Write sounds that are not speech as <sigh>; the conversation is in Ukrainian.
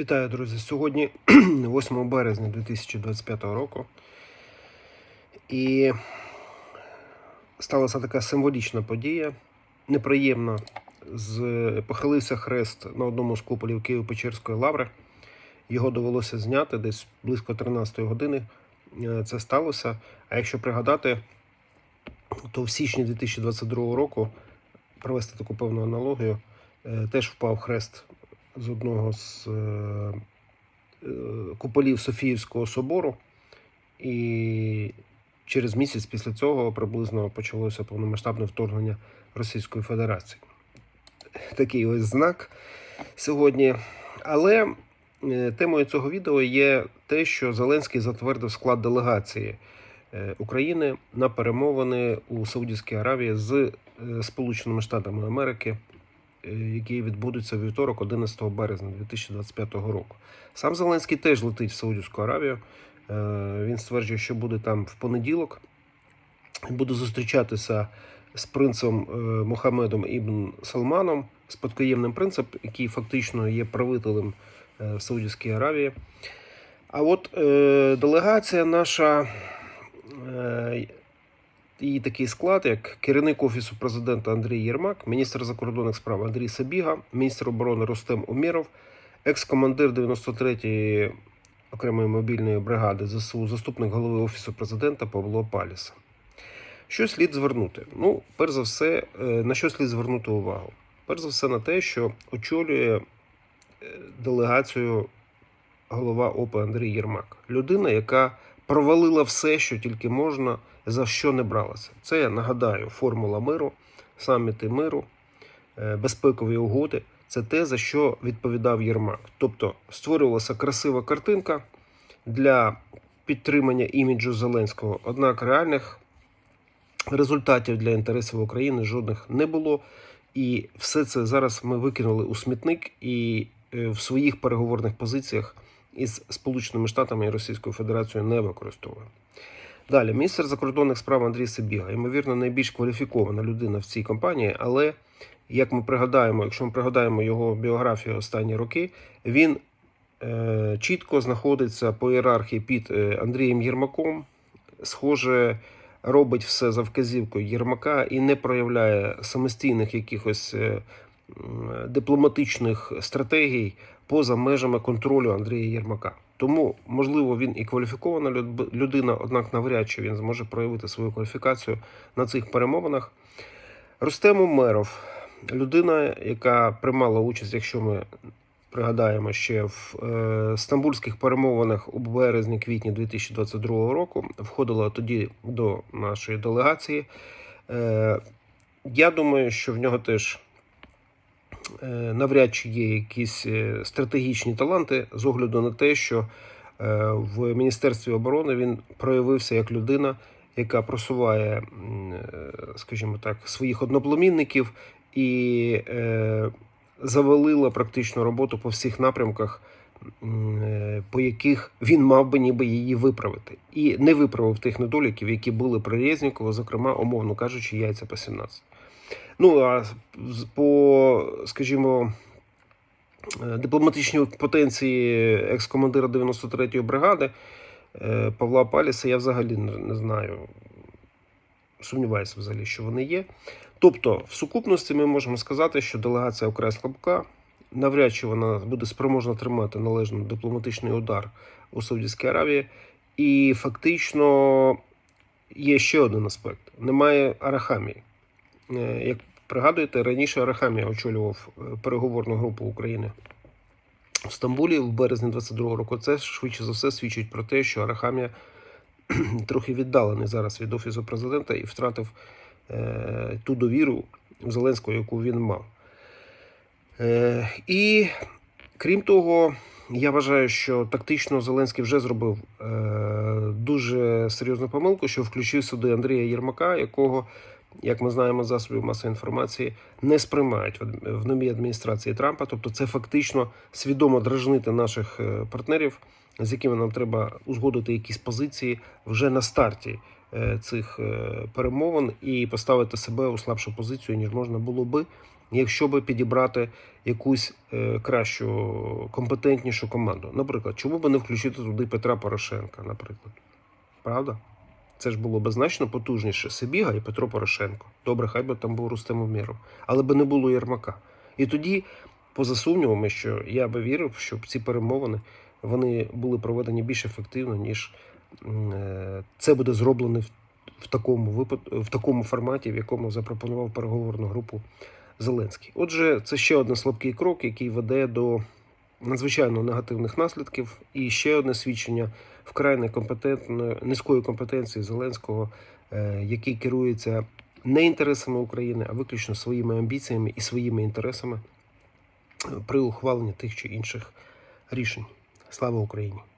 Вітаю, друзі! Сьогодні <clears throat> 8 березня 2025 року. І сталася така символічна подія. Неприємно з... похилився хрест на одному з куполів Києво-Печерської лаври. Його довелося зняти десь близько 13 години. Е, Це сталося. А якщо пригадати, то в січні 2022 року провести таку певну аналогію, е, теж впав хрест з одного з е, е, куполів Софіївського собору, і через місяць після цього приблизно почалося повномасштабне вторгнення Російської Федерації. Такий ось знак сьогодні. Але е, темою цього відео є те, що Зеленський затвердив склад делегації України на перемовини у Саудівській Аравії з Сполученими Штатами Америки е, які відбудуться у вівторок, 11 березня 2025 року. Сам Зеленський теж летить в Саудівську Аравію. Е, Він стверджує, що буде там в понеділок. Буде зустрічатися з принцем е, Мухаммедом Ібн Салманом, спадкоємним принцем, який фактично є правителем в Саудівській Аравії. А от е, делегація наша і такий склад, як керівник офісу президента Андрій Єрмак, міністр закордонних справ Андрій Сабіга, міністр оборони Ростем Умєров, екс-командир 93-ї окремої мобільної бригади ЗСУ, заступник голови офісу президента Павло Паліса. Що слід звернути? Ну, перш за все, е, на що слід звернути увагу? Перш за все, на те, що очолює е, делегацію голова ОП Андрій Єрмак. Людина, яка провалила все, що тільки можна, за що не бралася. Це я нагадаю, формула миру, саміти миру, е, безпекові угоди. Це те, за що відповідав Єрмак. Тобто створювалася красива картинка для підтримання іміджу Зеленського. Однак реальних результатів для інтересів України жодних не було. І все це зараз ми викинули у смітник і е, в своїх переговорних позиціях із Сполученими Штатами і Російською Федерацією не використовуємо. Далі, міністр закордонних справ Андрій Сибіга, ймовірно, найбільш кваліфікована людина в цій компанії, але як ми пригадаємо, якщо ми пригадаємо його біографію останні роки, він е, чітко знаходиться по ієрархії під е, Андрієм Єрмаком. Схоже, робить все за вказівкою Єрмака і не проявляє самостійних якихось е, дипломатичних стратегій поза межами контролю Андрія Єрмака. Тому, можливо, він і кваліфікована людина, однак навряд чи він зможе проявити свою кваліфікацію на цих перемовинах. Рустем Умеров, людина, яка приймала участь, якщо ми пригадаємо, ще в е, стамбульських перемовинах у березні-квітні 2022 року, входила тоді до нашої делегації. Е, я думаю, що в нього теж навряд чи є якісь е, стратегічні таланти з огляду на те, що е, в Міністерстві оборони він проявився як людина, яка просуває, е, скажімо так, своїх одноплемінників і е, завалила практично роботу по всіх напрямках, е, по яких він мав би ніби її виправити, і не виправив тих недоліків, які були при Резнікова, зокрема, умовно кажучи, яйця по 17. Ну а по, скажімо, е, дипломатичній потенції екс-командира 93-ї бригади е, Павла Паліса я взагалі не знаю. Сумніваюся взагалі, що вони є. Тобто, в сукупності ми можемо сказати, що делегація окрес слабка. Навряд чи вона буде спроможна тримати належний дипломатичний удар у Саудівській Аравії. І фактично є ще один аспект: немає Арахамії. Е, Як пригадуєте, раніше Арахамія очолював е, переговорну групу України в Стамбулі в березні 22-го року. Це швидше за все свідчить про те, що Арахамія <clears throat> трохи віддалений зараз від офісу президента і втратив е, ту довіру в Зеленського, яку він мав. Е, і крім того, я вважаю, що тактично Зеленський вже зробив е, дуже серйозну помилку, що включив сюди Андрія Єрмака, якого, як ми знаємо, засобів масової інформації не сприймають в- новій адміністрації Трампа. Тобто, це фактично свідомо дражнити наших е, партнерів, з якими нам треба узгодити якісь позиції вже на старті цих е, перемовин і поставити себе у слабшу позицію, ніж можна було би якщо би підібрати якусь е, кращу, компетентнішу команду. Наприклад, чому би не включити туди Петра Порошенка, наприклад? Правда? Це ж було б значно потужніше Сибіга і Петро Порошенко. Добре, хай би там був Рустем Умєров. Але би не було Єрмака. І тоді, поза сумнівами, що я би вірив, що ці перемовини вони були проведені більш ефективно, ніж е, це буде зроблено в, такому випад... в такому форматі, в якому запропонував переговорну групу Зеленський. Отже, це ще один слабкий крок, який веде до надзвичайно негативних наслідків. І ще одне свідчення вкрай некомпетентної низької компетенції Зеленського, е, який керується не інтересами України, а виключно своїми амбіціями і своїми інтересами е, при ухваленні тих чи інших рішень. Слава Україні!